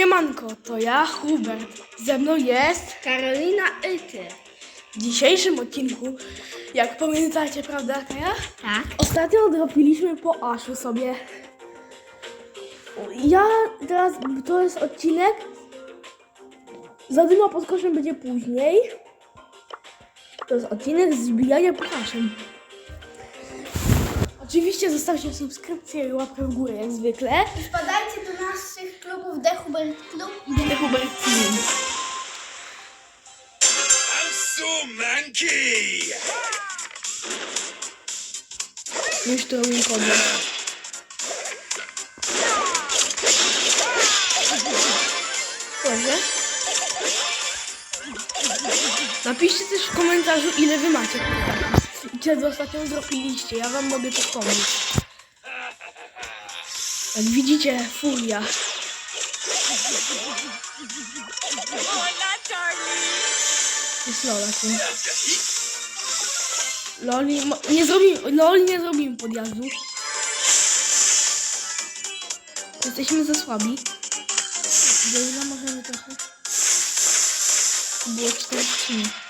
Siemanko, to ja, Hubert. Ze mną jest Karolina Yty. w dzisiejszym odcinku, jak pamiętacie, prawda, Kaja? Tak. Ostatnio odropiliśmy po Aszu sobie. Ja teraz, to jest odcinek. Zadyma pod koszem będzie później. To jest odcinek zbijania po Aszem. Oczywiście zostawcie subskrypcję i łapkę w górę, jak zwykle. Wpadajcie do naszych klubów The Hubert Club i Idę Hubert Team. I'm so manky. Już to robię kodę. Dobrze. Napiszcie też w komentarzu, ile wy macie czego ostatnio zrobiliście. Ja wam mogę to pomóc. Jak widzicie, furia. Jest Lola tu. Loli, nie zrobimy, Loli nie zrobimy podjazdu. Jesteśmy za słabi. Do ile możemy trochę? Było 43.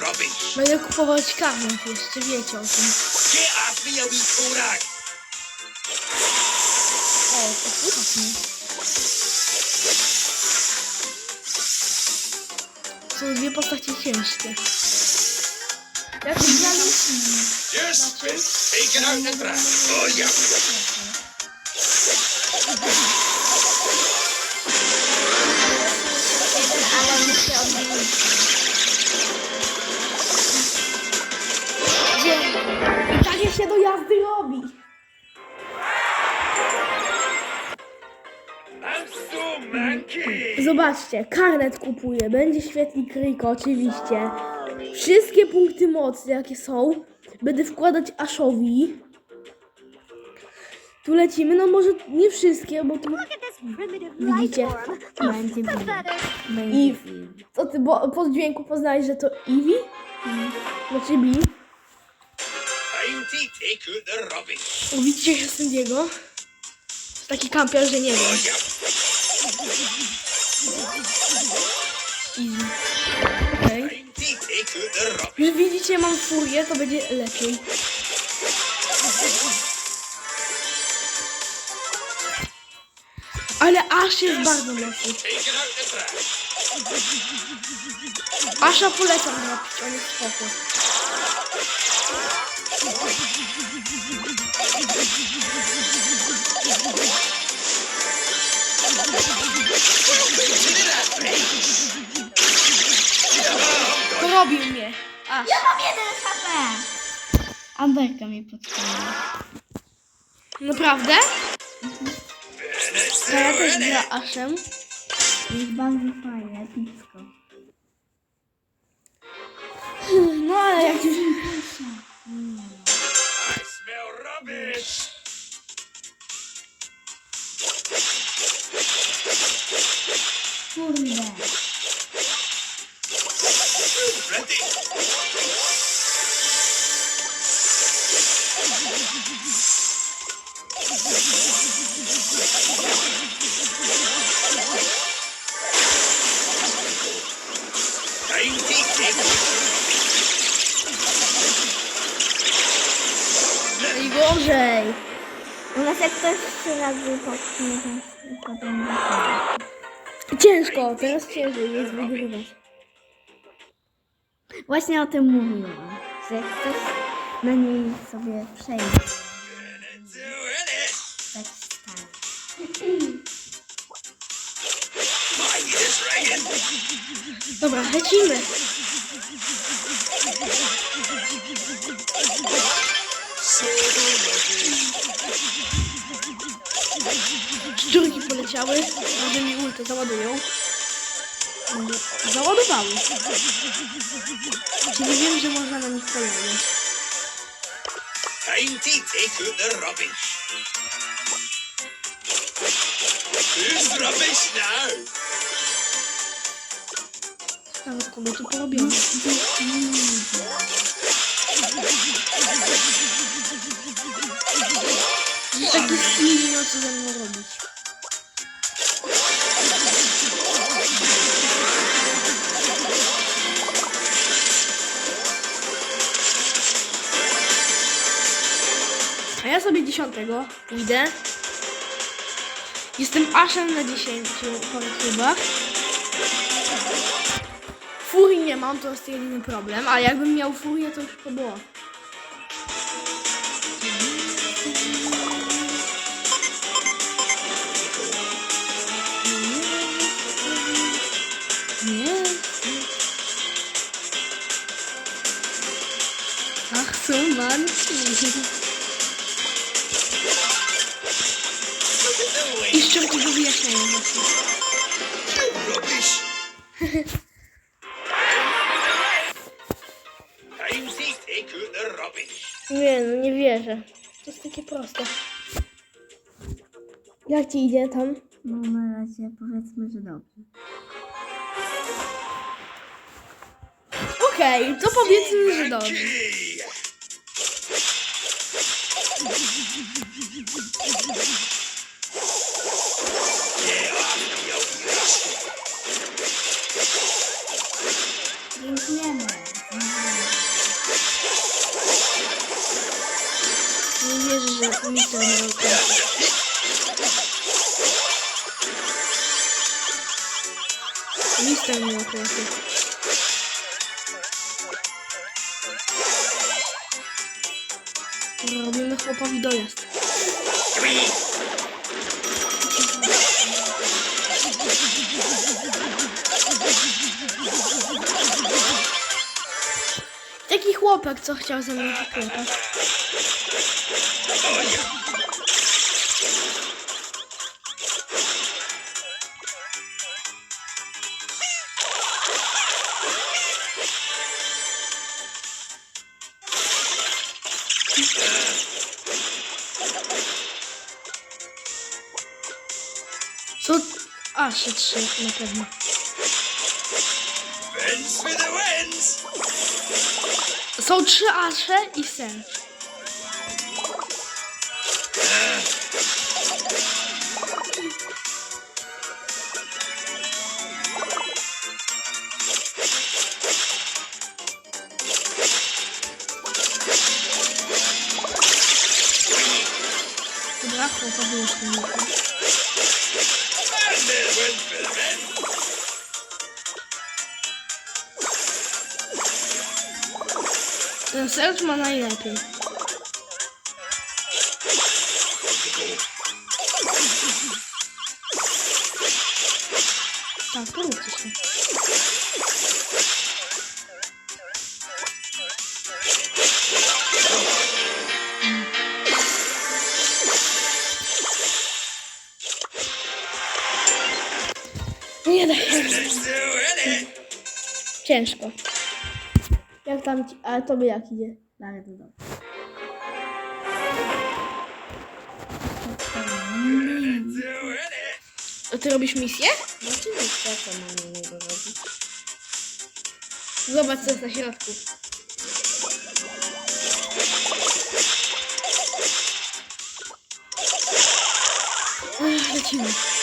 rubbish. Będę kupować karnet jeszcze, wiecie o tym. O, to słuchaj mnie. Są dwie postacie ciężkie. Jak wygrali? Just been taken out. Oh, yeah. Jazdy robi. Zobaczcie, karnet kupuję. Będzie świetlik Riko, oczywiście. Wszystkie punkty mocy, jakie są, będę wkładać Ashowi. Tu lecimy, no może nie wszystkie, bo tu widzicie. I co ty, bo po dźwięku poznałeś, że to Eevee? Znaczy Bee. Rubbish. O, Widzicie Sandiego? Taki kampier, że nie wiem. Easy. Rubbish. Już widzicie, mam furię, to będzie lepiej. Ale Ash jest bardzo mocny. Asha polecam zrobić, on jest spoko. Porobił mnie. Ash. Ja mam jeden HP. Amberka mnie podstawiła. Naprawdę? To ja też gra Ashem. Jest bardzo fajne, epicko. No ale jak już... Ready? Take Najgorzej. U nas jak ktoś trzy razy popchnie, to potem Ciężko, teraz ciężej jest wygrywać. Właśnie o tym mówiłam, że ktoś na niej sobie przejdzie, tak. Dobra, lecimy. Szczurki poleciały, może mi ulto załadują. Załadowały. Czyli wiem, że można na nich polować. Time to take out the rubbish. Who's rubbish now? Nawet kogo tu porobiono. Taki no co ze mną robić? Sobie dziesiątego pójdę. Jestem aszem na 10 chyba. Furii nie mam, to jest jedyny problem, a jakbym miał furię, to już to było. Ach, so manci. Rubbish. Nie, no nie wierzę. To jest takie proste. Jak ci idzie tam? No na razie powiedzmy, że dobrze. Okej, to powiedzmy, że dobrze. Key. Że to miał Mister miał klasy. Robimy chłopowi dojazd. Chłopak, co chciał ze mną poklepać. Co? A, się trzy na pewno. Wins for the wins. So, trzy asze i sen. Serc ma najlepiej. Tak, to róbcie się. Nie da się. Ciężko. Jak tam ci, ale tobie jak idzie? Ale to dobrze. A ty robisz misję? No oczywiście, co mam innego robić? Zobacz co jest na środku. Ech, Lecimy.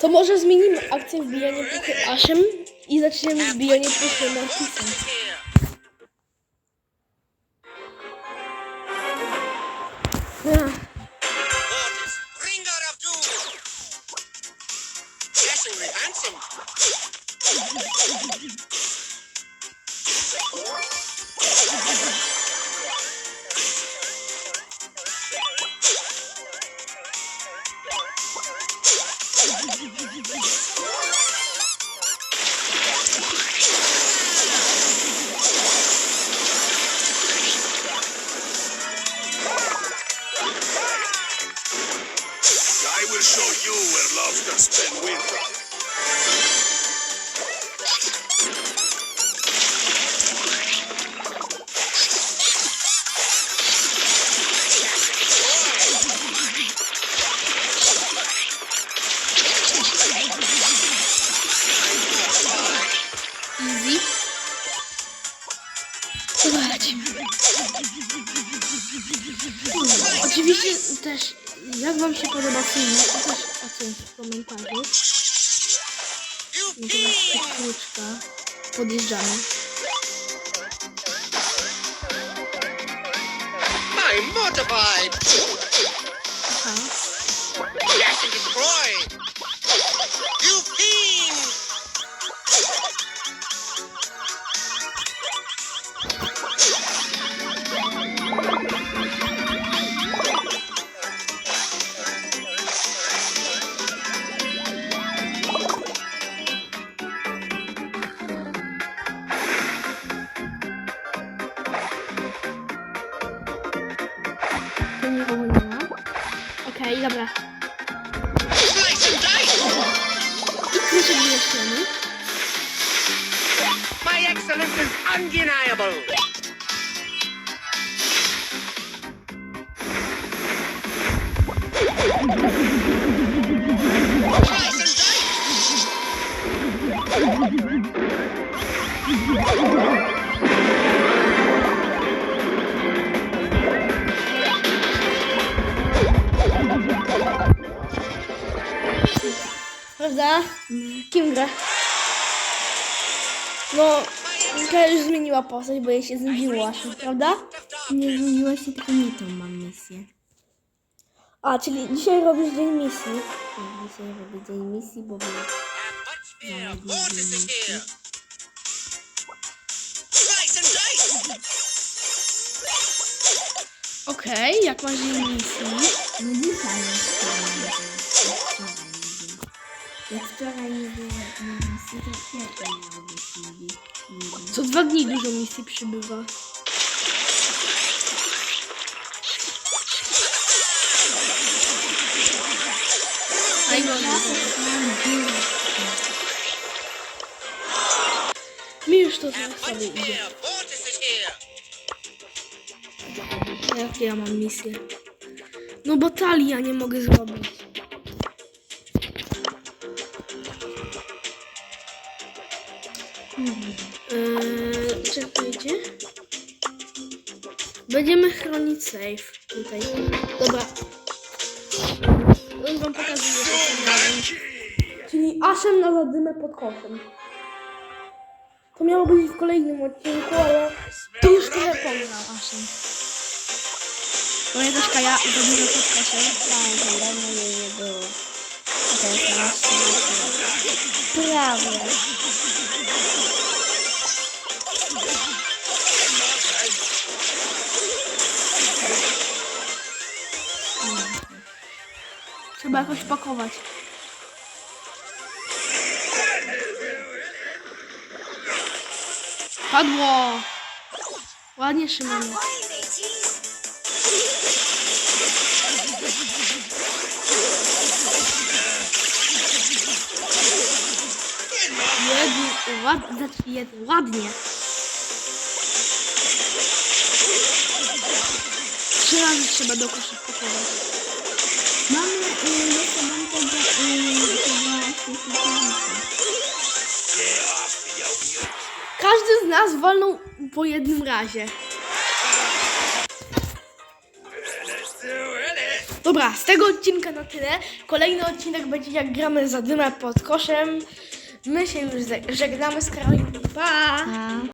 To może zmienimy akcję wbijanie puchy Aszem i zaczniemy wbijanie puchy Mortisem. Się podoba film, to też ocencie w komentarzu. I teraz krótka. Podjeżdżamy. My motorbike! Aha. Dash and destroy! Okej, dobra. Slice and dice! I kluczyk wyjaśniony. My excellence is undeniable! Slice and Prawda? Kim gra? No, Mika już zmieniła postać, bo jej się znudziło aż, prawda? Nie zmieniła się, tylko nie tą mam misję. A, czyli dzisiaj robisz dzień misji. Tak, dzisiaj robię dzień misji, bo dice! Okej, jak masz dzień misji? no dzisiaj Jak wczoraj nie było na misji, to kwiatek miał być niby. Co dwa dni dużo misji przybywa. Dużo. Mi już to zaraz sobie idzie. Jakie ja mam misję? No batalia nie mogę zrobić. Czekajcie. Będziemy chronić safe tutaj. Dobra. Już wam pokazuję, co tam dalej. Czyli Aszem na zadymę pod koszem. To miało być w kolejnym odcinku, ale to już tyle pograł Aszem. Pamiętasz Kaja, za dużo pod koszem? Tak, dawno jej nie było. Jest na Prawie. Trzeba jakoś pakować. Padło! Ładnie Szymon. Jedny, ład, znaczy jedny, ładnie. Trzy razy trzeba do kosza pakować. Mamy y, tego, y, me, you Każdy z nas walnął po jednym razie. Dobra, z tego odcinka na tyle. Kolejny odcinek będzie jak gramy za dymę pod koszem. My się już żegnamy z Karoliną. Pa! A.